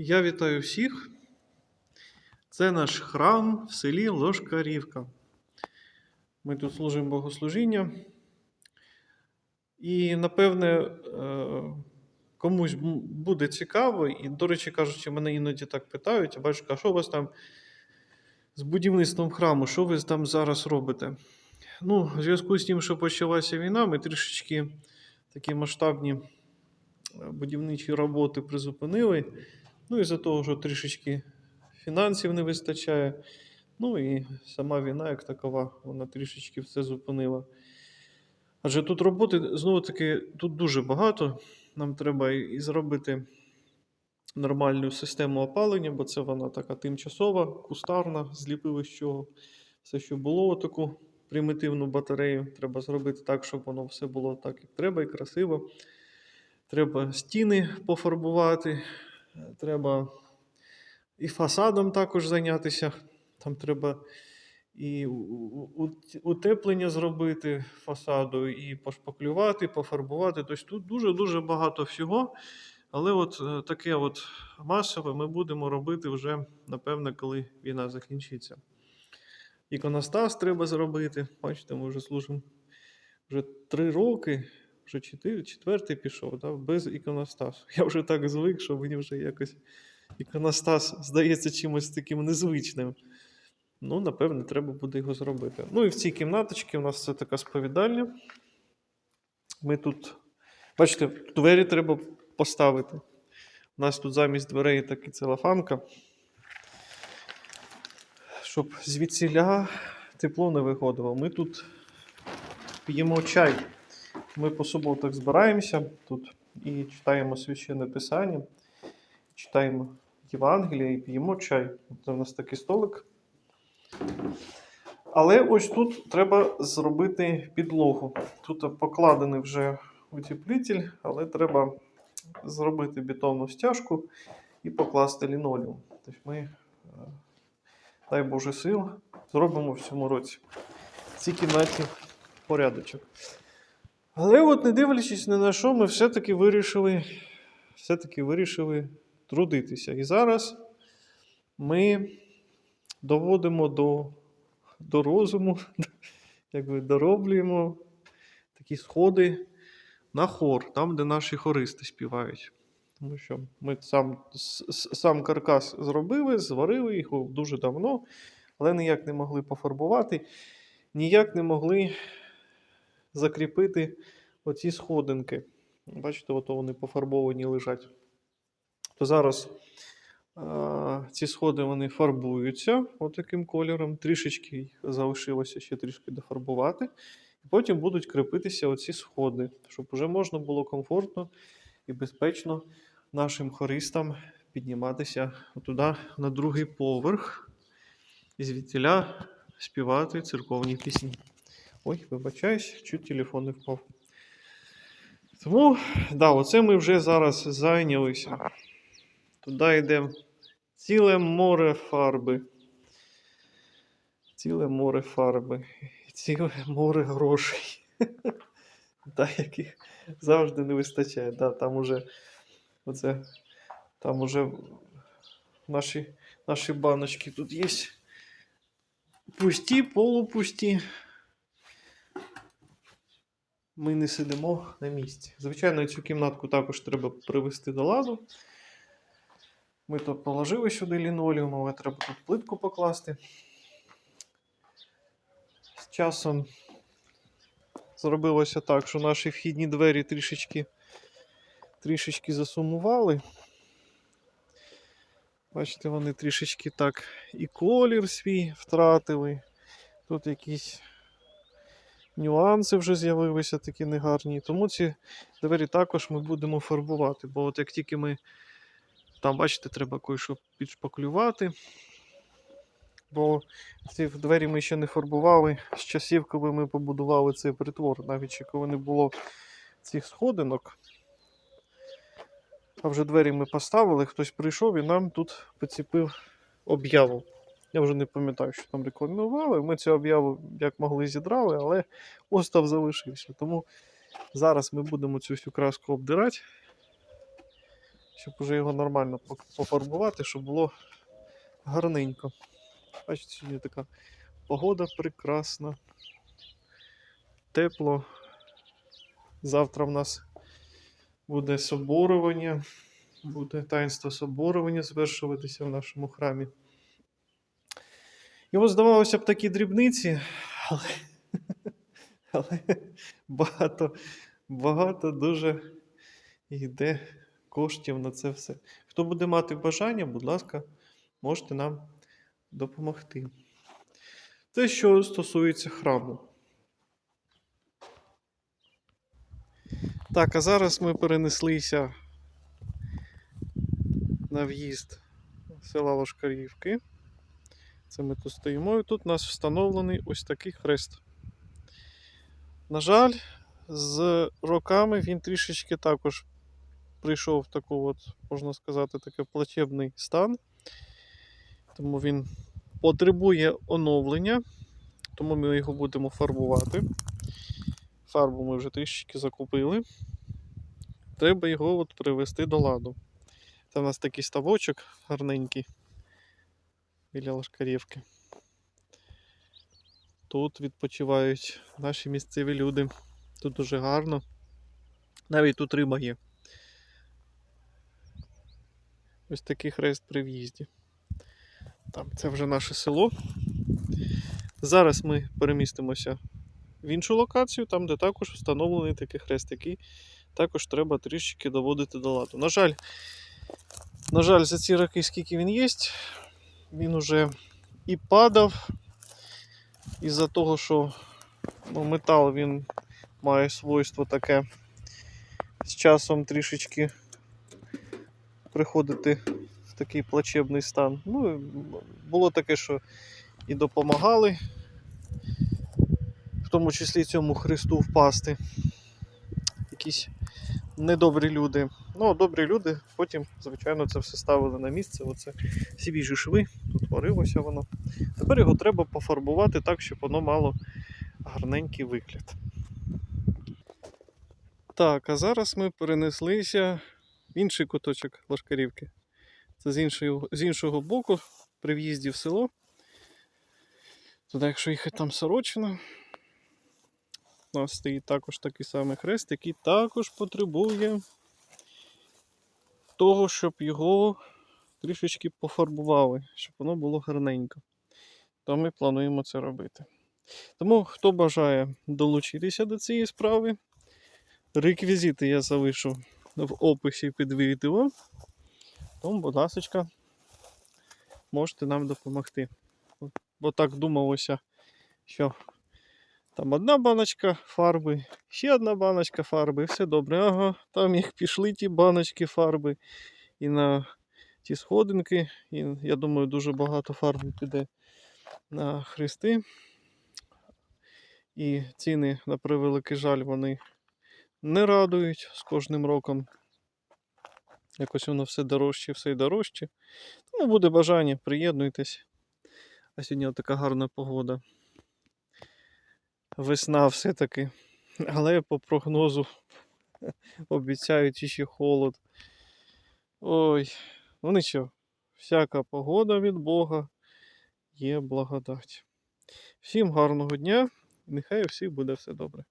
Я вітаю всіх. Це наш храм в селі Лошкарівка. Ми тут служимо богослужіння. І, напевне, е, комусь буде цікаво, і, до речі, кажучи, мене іноді так питають: а бачиш, а що у вас там з будівництвом храму? Що ви там зараз робите? Ну, в зв'язку з тим, що почалася війна, ми трішечки такі масштабні е, будівничі роботи призупинили. Ну, із-за того, що трішечки фінансів не вистачає. Ну і сама війна, як такова, вона трішечки все зупинила. Адже тут роботи, знову таки, тут дуже багато. Нам треба і зробити нормальну систему опалення, бо це вона така тимчасова, кустарна, зліпили з чого. Все, що було, таку примітивну батарею. Треба зробити так, щоб воно все було так, як треба, і красиво. Треба стіни пофарбувати, треба і фасадом також зайнятися. Там треба і утеплення зробити фасаду, і пошпаклювати, пофарбувати. Тобто тут дуже-дуже багато всього. Але от е, таке от масове ми будемо робити вже, напевне, коли війна закінчиться. Іконостас треба зробити. Бачите, ми вже служимо вже три роки, вже четвертий пішов, да, без іконостасу. Я вже так звик, що мені вже якось іконостас здається чимось таким незвичним. Ну, напевне, треба буде його зробити. Ну і в цій кімнаточці у нас це така сповідальня. Ми тут, бачите, двері треба поставити. У нас тут замість дверей таки целофанка. Щоб звідсіля тепло не виходило. Ми тут п'ємо чай. Ми по суботах збираємося тут і читаємо священне писання, читаємо Євангелія і п'ємо чай. Це у нас такий столик. Але ось тут треба зробити підлогу. Тут покладений вже утеплитель, але треба зробити бетонну стяжку і покласти лінолеум. Тобто ми, е, дай Боже сил, зробимо в цьому році. В цій кімнаті порядочок. Але от не дивлячись на що, ми все-таки вирішили, все-таки вирішили трудитися. І зараз ми доводимо до, до розуму, якби дороблюємо такі сходи на хор, там, де наші хористи співають. Тому що ми сам, сам каркас зробили, зварили його дуже давно, але ніяк не могли пофарбувати, ніяк не могли закріпити оці сходинки. Бачите, ото вони пофарбовані лежать. То зараз а, ці сходи вони фарбуються отаким кольором. Трішечки залишилося ще трішки дофарбувати. І потім будуть кріпитися оці сходи, щоб вже можна було комфортно і безпечно нашим хористам підніматися туди на другий поверх і звідтіля співати церковні пісні. Ой, вибачаюсь, чуть телефон не впав. Тому, да, оце ми вже зараз зайнялися. Туди йде ціле море фарби. Ціле море фарби. Ціле море грошей. Да, яких завжди не вистачає. Да, там уже, оце, там уже наші, наші баночки тут є. Пусті, полупусті. Ми не сидимо на місці. Звичайно, цю кімнатку також треба привести до ладу. Ми тут положили сюди лінолеум, але треба тут плитку покласти. З часом зробилося так, що наші вхідні двері трішечки, трішечки засумували. Бачите, вони трішечки так і колір свій втратили. Тут якісь нюанси вже з'явилися такі негарні. Тому ці двері також ми будемо фарбувати. Бо от як тільки ми там, бачите, треба кое-що підшпаклювати. Бо ці двері ми ще не фарбували з часів, коли ми побудували цей притвор, навіть ще коли не було цих сходинок. А вже двері ми поставили, хтось прийшов і нам тут поціпив об'яву. Я вже не пам'ятаю, що там рекламували. Ми цю об'яву як могли зідрали, але остав залишився. Тому зараз ми будемо цю всю краску обдирати, щоб уже його нормально пофарбувати, щоб було гарненько. Бачите, сьогодні така погода прекрасна. Тепло. Завтра в нас буде соборування, буде таїнство соборування звершуватися в нашому храмі. От здавалося б такі дрібниці, але, але багато, багато дуже йде коштів на це все. Хто буде мати бажання, будь ласка, можете нам допомогти. Те, що стосується храму. Так, а зараз ми перенеслися на в'їзд села Лошкарівки. Це ми тут стоїмо, і тут у нас встановлений ось такий хрест. На жаль, з роками він трішечки також прийшов в таку, от, можна сказати, такий плачебний стан. Тому він потребує оновлення, тому ми його будемо фарбувати. Фарбу ми вже трішечки закупили. Треба його от привести до ладу. Це у нас такий ставочок гарненький біля Лашкарівки. Тут відпочивають наші місцеві люди. Тут дуже гарно. Навіть тут риба є. Ось такий хрест при в'їзді. Там це вже наше село. Зараз ми перемістимося в іншу локацію, там, де також встановлений такий хрест, який також треба трішки доводити до ладу. На жаль, на жаль, за ці роки, скільки він є, він уже і падав. Із-за того, що ну, метал він має свойство таке з часом трішечки приходити в такий плачебний стан. Ну, було таке, що і допомагали, в тому числі цьому Христу впасти. Якісь недобрі люди. Ну, добрі люди потім, звичайно, це все ставили на місце. Оце свіжі шви, тут варилося воно. Тепер його треба пофарбувати так, щоб воно мало гарненький вигляд. Так, а зараз ми перенеслися в інший куточок Лашкарівки. Це з іншого, з іншого боку, при в'їзді в село. Туди, якщо їхати там Сорочина, у нас стоїть також такий самий хрест, який також потребує того, щоб його трішечки пофарбували, щоб воно було гарненько. То ми плануємо це робити. Тому, хто бажає долучитися до цієї справи, реквізити я залишу в описі під відео. Тому, будь ласка, можете нам допомогти. Бо так думалося, що там одна баночка фарби, ще одна баночка фарби, і все добре. Ага, там як пішли ті баночки фарби і на ті сходинки. І я думаю, дуже багато фарби піде на хрести. І ціни, на превеликий жаль, вони не радують з кожним роком. Якось воно все дорожче, все й дорожче. Тому буде бажання, приєднуйтесь. А сьогодні така гарна погода. Весна все-таки. Але по прогнозу обіцяють іще холод. Ой, ну нічого. Всяка погода від Бога є благодать. Всім гарного дня нехай у всіх буде все добре.